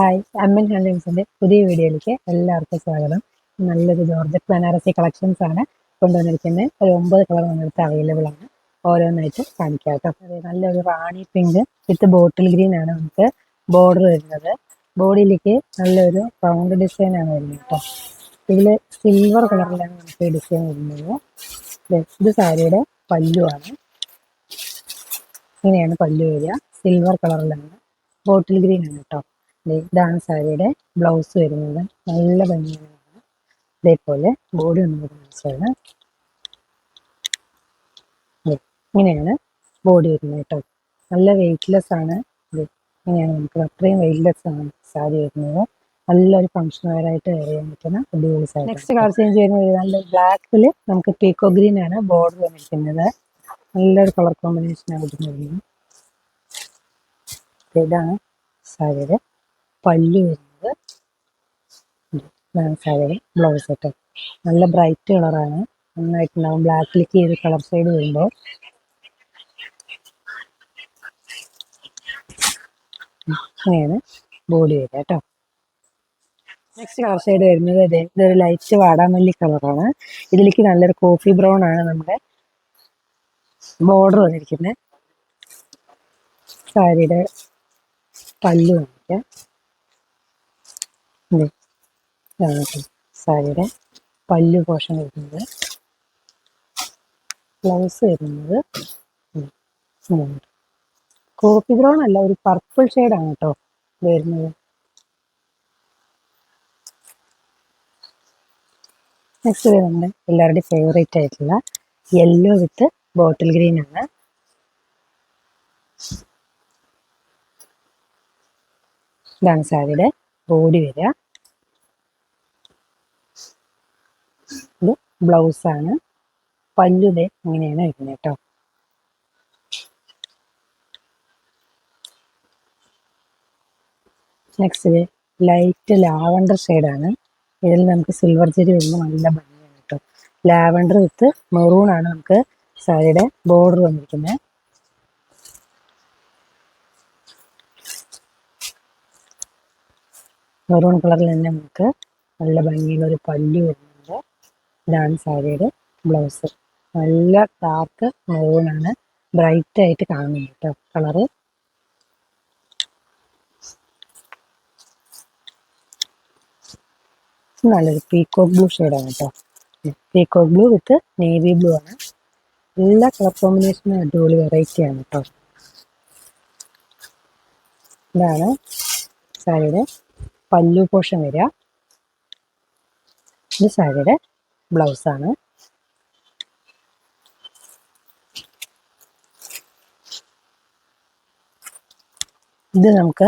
Hi അമ്മൻ ഹാൻഡ്ലൂംസിന്റെ പുതിയ വീഡിയോയിലേക്ക് എല്ലാവർക്കും സ്വാഗതം. നല്ലൊരു ജോർജറ്റ് ബനാറസി കളക്ഷൻസ് ആണ് കൊണ്ടുവന്നിരിക്കുന്നത്. ഒരു ഒമ്പത് കളർ നമ്മുടെ അവൈലബിൾ ആണ്. ഓരോന്നായിട്ട് കാണിക്കാം കേട്ടോ. നല്ലൊരു റാണി പിങ്ക് വിത്ത് ബോട്ടിൽ ഗ്രീൻ ആണ് നമുക്ക് ബോർഡർ വരുന്നത്. ബോഡിയിലേക്ക് നല്ലൊരു റൗണ്ട് ഡിസൈൻ ആണ് വരുന്നത് കേട്ടോ. ഇതിൽ സിൽവർ കളറിലാണ് നമുക്ക് ഡിസൈൻ വരുന്നത്. ഇത് സാരിയുടെ പല്ലുവാണ് ഇങ്ങനെയാണ് പല്ലു വരിക. സിൽവർ കളറിലാണ് ബോട്ടിൽ ഗ്രീൻ ആണ് കേട്ടോ. ഇതാണ് സാരിയുടെ ബ്ലൗസ് വരുന്നത്. നല്ല ഭംഗിയാണ്. ഇതേപോലെ ബോഡി ഒന്ന് വരുന്ന ഇങ്ങനെയാണ് ബോഡി വരുന്നത് കേട്ടോ. നല്ല വെയിറ്റ്ലെസ് ആണ് ഇങ്ങനെയാണ് നമുക്ക് അത്രയും വെയിറ്റ്ലെസ് ആണ് സാരി വരുന്നത്. നല്ലൊരു ഫംഗ്ഷൻ വെയറായിട്ട് വെയർ ചെയ്യാൻ പറ്റുന്ന അടിപൊളി സാരി. നെക്സ്റ്റ് കളർ ചേഞ്ച് ചെയ്യുന്നത് നല്ല ബ്ലാക്കിൽ നമുക്ക് പീക്കോ ഗ്രീൻ ആണ് ബോർഡർ വന്നിരിക്കുന്നത്. നല്ലൊരു കളർ കോമ്പിനേഷൻ ആണ് വരുന്നത്. ഇതാണ് സാരിയുടെ പല്ലു വരുന്നത്. ഇതാണ് ബ്ലൗസ് ഒക്കെ. നല്ല ബ്രൈറ്റ് കളറാണ്. നന്നായിട്ടുണ്ടാവും. ബ്ലാക്കിലേക്ക് ചെയ്ത് കളർ സൈഡ് വരുമ്പോൾ അങ്ങനെയാണ് ബോഡി വരിക കേട്ടോ. നെക്സ്റ്റ് കളർ സൈഡ് വരുന്നത് അതെ ഇതൊരു ലൈറ്റ് വാടാമല്ലി കളറാണ് ഇതിലേക്ക് നല്ലൊരു കോഫി ബ്രൗൺ ആണ് നമ്മുടെ ബോർഡർ വന്നിരിക്കുന്നത്. സാരിയുടെ പല്ലു വന്നിരിക്കുക സാരിയുടെ പല്ലു പോഷൻ വരുന്നത്. ബ്ലൗസ് വരുന്നത് കോപ്പി ബ്രൗൺ അല്ല ഒരു പർപ്പിൾ ഷെയ്ഡാണ് കേട്ടോ വരുന്നത്. നെക്സ്റ്റ് വരുന്നത് എല്ലാവരുടെയും ഫേവറേറ്റ് ആയിട്ടുള്ള യെല്ലോ വിത്ത് ബോട്ടിൽ ഗ്രീൻ ആണ്. ഇതാണ് സാരിയുടെ ബോഡി വരിക. ഇത് ബ്ലൗസ് ആണ്. പല്ലുതെ ഇങ്ങനെയാണ് വരുന്നത് കേട്ടോ. നെക്സ്റ്റ് ലൈറ്റ് ലാവണ്ടർ ഷെയ്ഡാണ് ഇതിൽ നമുക്ക് സിൽവർ ചെരി വരുമ്പോൾ നല്ല ഭംഗിയാണ് കേട്ടോ. ലാവണ്ടർ വിത്ത് മെറൂൺ ആണ് നമുക്ക് സാരിയുടെ ബോർഡർ വന്നിരിക്കുന്നത്. മെറൂൺ കളറിൽ തന്നെ നമുക്ക് നല്ല ഭംഗിയുള്ള ഒരു പല്ലു വരുന്നുണ്ട്. ഇതാണ് സാരിയുടെ ബ്ലൗസ് നല്ല ഡാർക്ക് മെറൂൺ ആണ്. ബ്രൈറ്റ് ആയിട്ട് കാണുന്നു കേട്ടോ കളറ് നല്ലൊരു പീക്കോക്ക് ബ്ലൂ ഷെയ്ഡാണ് കേട്ടോ peacock blue with navy blue ആണ്. എല്ലാ കളർ കോമ്പിനേഷനും അടിപൊളി വെറൈറ്റി ആണ് കേട്ടോ ഇതാണ് സാരിയുടെ പല്ലു പോഷൻ വരിക. ഇത് സാരിയുടെ ബ്ലൗസാണ് ഇത് നമുക്ക്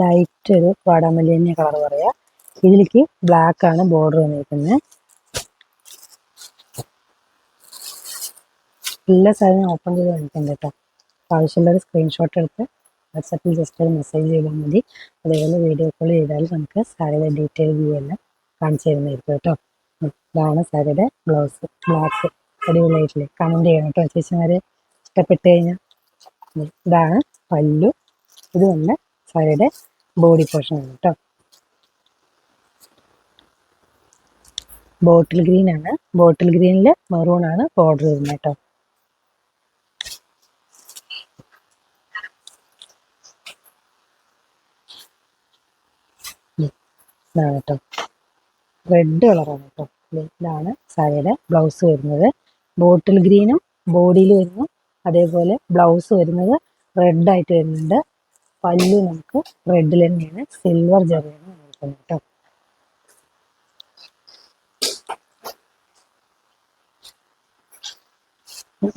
ലൈറ്റ് ഒരു വാടാമല്ലിയ കളർ പറയാം. ഇതിലേക്ക് ബ്ലാക്ക് ആണ് ബോർഡർ വന്നിരിക്കുന്നത്. എല്ലാ സാധനവും ഓപ്പൺ ചെയ്ത് കാണിക്കുന്നുണ്ട് കേട്ടോ. ആവശ്യമുള്ളൊരു സ്ക്രീൻഷോട്ട് എടുത്ത് വാട്സാപ്പിൽ ജസ്റ്റ് ഒരു മെസ്സേജ് ചെയ്താൽ മതി. അതേപോലെ വീഡിയോ കോൾ ചെയ്താൽ നമുക്ക് സാരിയുടെ ഡീറ്റെയിൽ വ്യൂ എല്ലാം കാണിച്ചു തരുന്നതായിരിക്കും കേട്ടോ. ഇതാണ് സാരിയുടെ ബ്ലൗസ് ബ്ലാക്ക് അടിപൊളിയായിട്ടില്ലേ? കമന്റ് ചെയ്യണം കേട്ടോ ചേച്ചിമാർ ഇഷ്ടപ്പെട്ട് കഴിഞ്ഞാൽ. ഇതാണ് പല്ലു. ഇത് നമ്മുടെ സാരിയുടെ ബോഡി പോർഷൻ ആണ് കേട്ടോ. ബോട്ടിൽ ഗ്രീൻ ആണ്. ബോട്ടിൽ ഗ്രീനിൽ മെറൂൺ ആണ് ബോർഡർ വരുന്നത് കേട്ടോ. ഇതാണ് കേട്ടോ റെഡ് കളറാണ് കേട്ടോ ഇതാണ് സാരിയുടെ ബ്ലൗസ് വരുന്നത്. ബോട്ടിൽ ഗ്രീനും ബോഡിയിൽ വരുന്നു. അതേപോലെ ബ്ലൗസ് വരുന്നത് റെഡ് ആയിട്ട് വരുന്നുണ്ട്. പല്ല് നമുക്ക് റെഡിൽ തന്നെയാണ്. സിൽവർ ജെറിയാണ് വന്നിരിക്കുന്നത് കേട്ടോ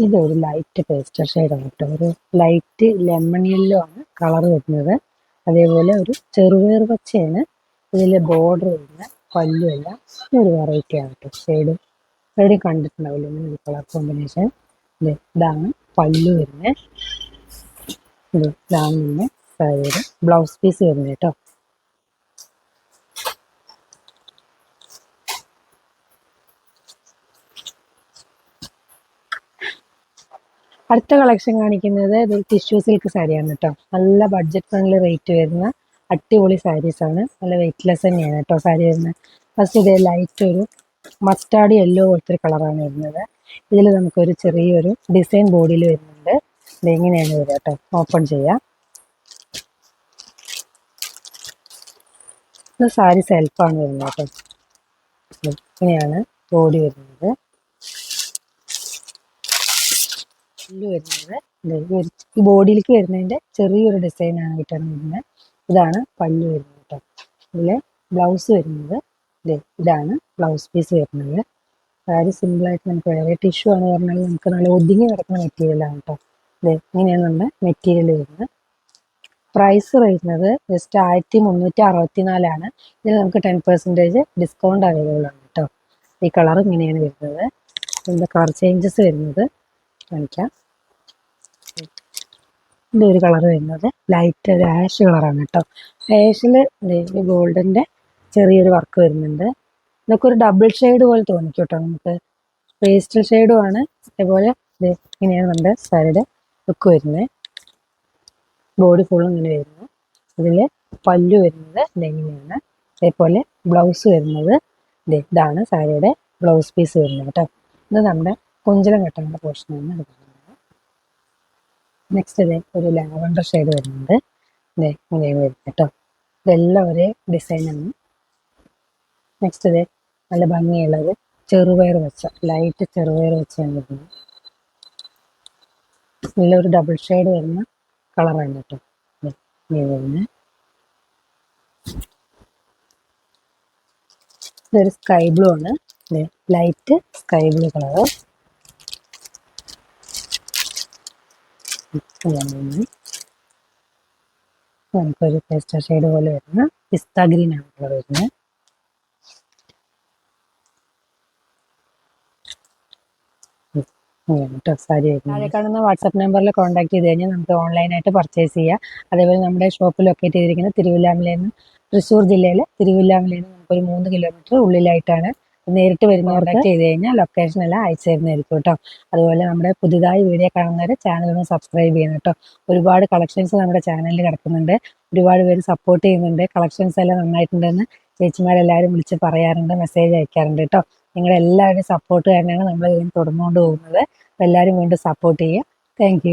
ഇതൊരു ലൈറ്റ് പേസ്റ്റർ ഷെയ്ഡാണ് കേട്ടോ ഒരു ലൈറ്റ് ലെമൺ യെല്ലോ ആണ് കളർ വരുന്നത്. അതേപോലെ ഒരു ചെറുപയർ പച്ചയാണ് ഇതിൽ ബോർഡർ വരുന്ന പല്ലുമല്ല ഒരു വെറൈറ്റി ആണ് കേട്ടോ. ഷെയ്ഡ് എവിടെയും കണ്ടിട്ടുണ്ടാവില്ല ഇങ്ങനെ കളർ കോമ്പിനേഷൻ ഇതാണ് പല്ലു വരുന്നത് ഇത് ഇതാണ് പിന്നെ സാരിയുടെ ബ്ലൗസ് പീസ് വരുന്നത് കേട്ടോ. അടുത്ത കളക്ഷൻ കാണിക്കുന്നത് ഇത് ടിഷ്യൂ സിൽക്ക് സാരിയാണ് കേട്ടോ. നല്ല ബഡ്ജറ്റ് ഫ്രണ്ട്ലി റേറ്റ് വരുന്ന അടിപൊളി ആണ്. നല്ല വെയ്റ്റ്ലെസ് തന്നെയാണ് കേട്ടോ സാരി വരുന്നത്. ഫസ്റ്റ് ഇതേ ലൈറ്റ് ഒരു മസ്റ്റാർഡ് യെല്ലോ പോലത്തെ ഒരു കളറാണ് വരുന്നത്. ഇതിൽ നമുക്കൊരു ചെറിയൊരു ഡിസൈൻ ബോഡിയിൽ വരുന്നുണ്ട്. ഇത് എങ്ങനെയാണ് വരിക കേട്ടോ ഓപ്പൺ ചെയ്യാം. ഇത് സാരി സെൽഫാണ് വരുന്നത് കേട്ടോ ഇങ്ങനെയാണ് ബോഡി വരുന്നത്. വരുന്നത്. ഈ ബോഡിയിലേക്ക് വരുന്നതിന്റെ ചെറിയൊരു ഡിസൈനാണ് ആയിട്ടാണ് വരുന്നത്. ഇതാണ് പല്ല് വരുന്നത് കേട്ടോ ഇതിൽ ബ്ലൗസ് വരുന്നത്. ഇതാണ് ബ്ലൗസ് പീസ് വരുന്നത്. അതായത് സിമ്പിൾ ആയിട്ട് നമുക്ക് വേറെ ടിഷ്യൂ ആണ് പറഞ്ഞാൽ നമുക്ക് നല്ല ഒതുങ്ങി കിടക്കുന്ന മെറ്റീരിയൽ ആണ് കേട്ടോ ദേ ഇങ്ങനെയാണ് നമ്മുടെ മെറ്റീരിയൽ വരുന്നത്. പ്രൈസ് വരുന്നത് ജസ്റ്റ് ആയിരത്തി മുന്നൂറ്റി അറുപത്തി നാലാണ് ഇതിൽ നമുക്ക് ടെൻ പെർസെന്റേജ് ഡിസ്കൗണ്ട് അവൈലബിൾ ആണ് കേട്ടോ ഈ കളർ ഇങ്ങനെയാണ് വരുന്നത്. ഇതിന്റെ കളർ ചേഞ്ചസ് വരുന്നത്. കാണിക്കാം. ഇതിന്റെ ഒരു കളർ വരുന്നത് ലൈറ്റ് ഒരു ആഷ് കളറാണ് കേട്ടോ. ആഷിൽ ഗോൾഡന്റെ ചെറിയൊരു വർക്ക് വരുന്നുണ്ട്. ഇതൊക്കെ ഒരു ഡബിൾ ഷെയ്ഡ് പോലെ തോന്നിക്കും കേട്ടോ നമുക്ക്. പേസ്റ്റൽ ഷെയ്ഡും ആണ്. അതേപോലെ ഇത് ഇങ്ങനെയാണ് നമ്മുടെ സാരിയുടെ ലുക്ക് വരുന്നത്. ബോഡി ഫുള്ളും ഇങ്ങനെ വരുന്നു. ഇതിൽ പല്ലു വരുന്നത് ഇതെങ്ങനെയാണ് അതേപോലെ ബ്ലൗസ് വരുന്നത് ഇതാണ് സാരിയുടെ ബ്ലൗസ് പീസ് വരുന്നത് കേട്ടോ. ഇത് നമ്മുടെ കുഞ്ചലം കെട്ടേണ്ട പോർഷനാണ് എടുക്കുന്നത്. നെക്സ്റ്റ് ഇതേ ഒരു ലാവണ്ടർ ഷെയ്ഡ് വരുന്നുണ്ട്. ഇതേ ഇങ്ങനെയാണ് വരും കേട്ടോ. ഇതെല്ലാം ഒരേ ഡിസൈനാണ് നെക്സ്റ്റ് ഇതേ നല്ല ഭംഗിയുള്ളത്. ചെറുപയർ വെച്ച ലൈറ്റ് ചെറുപയർ വെച്ചാണ് വരുന്നത്. നല്ല ഒരു ഡബിൾ ഷെയ്ഡ് വരുന്ന കളറാണ് കേട്ടോ. ഇതൊരു സ്കൈ ബ്ലൂ ആണ്. ലൈറ്റ് സ്കൈ ബ്ലൂ കളറ് നമുക്കൊരു പേസ്റ്റർ ഷെയ്ഡ് പോലെ വരുന്ന പിസ്ത ഗ്രീൻ ആണ് കളർ വരുന്നത്. കാണുന്ന വാട്സപ്പ് നമ്പറിൽ കോൺടാക്ട് ചെയ്ത് കഴിഞ്ഞാൽ നമുക്ക് ഓൺലൈനായിട്ട് പർച്ചേസ് ചെയ്യാം. അതേപോലെ നമ്മുടെ ഷോപ്പ് ലൊക്കേറ്റ് ചെയ്തിരിക്കുന്നത് തിരുവില്ലാമലയിൽ നിന്ന് തൃശ്ശൂർ ജില്ലയിലെ തിരുവില്ലാമലയിൽ നിന്ന് നമുക്കൊരു മൂന്ന് കിലോമീറ്റർ ഉള്ളിലായിട്ടാണ് നേരിട്ട് വരുന്നവർക്ക് ചെയ്ത് കഴിഞ്ഞാൽ ലൊക്കേഷൻ എല്ലാം അയച്ചു തരുന്നതായിരിക്കും കേട്ടോ. അതുപോലെ നമ്മുടെ പുതുതായി വീഡിയോ കാണുന്നവർ ചാനൽ ഒന്ന് സബ്സ്ക്രൈബ് ചെയ്യണം കേട്ടോ. ഒരുപാട് കളക്ഷൻസ് നമ്മുടെ ചാനലിൽ കിടക്കുന്നുണ്ട്. ഒരുപാട് പേര് സപ്പോർട്ട് ചെയ്യുന്നുണ്ട്. കളക്ഷൻസ് എല്ലാം നന്നായിട്ടുണ്ടെന്ന് ചേച്ചിമാരെല്ലാവരും വിളിച്ച് പറയാറുണ്ട് മെസ്സേജ് അയക്കാറുണ്ട് കേട്ടോ. നിങ്ങളുടെ എല്ലാവരുടെയും സപ്പോർട്ട് തന്നെയാണ് നമ്മൾ ഇതിന് തുടർന്നുകൊണ്ട് പോകുന്നത്. എല്ലാവരും വീണ്ടും സപ്പോർട്ട് ചെയ്യുക. താങ്ക്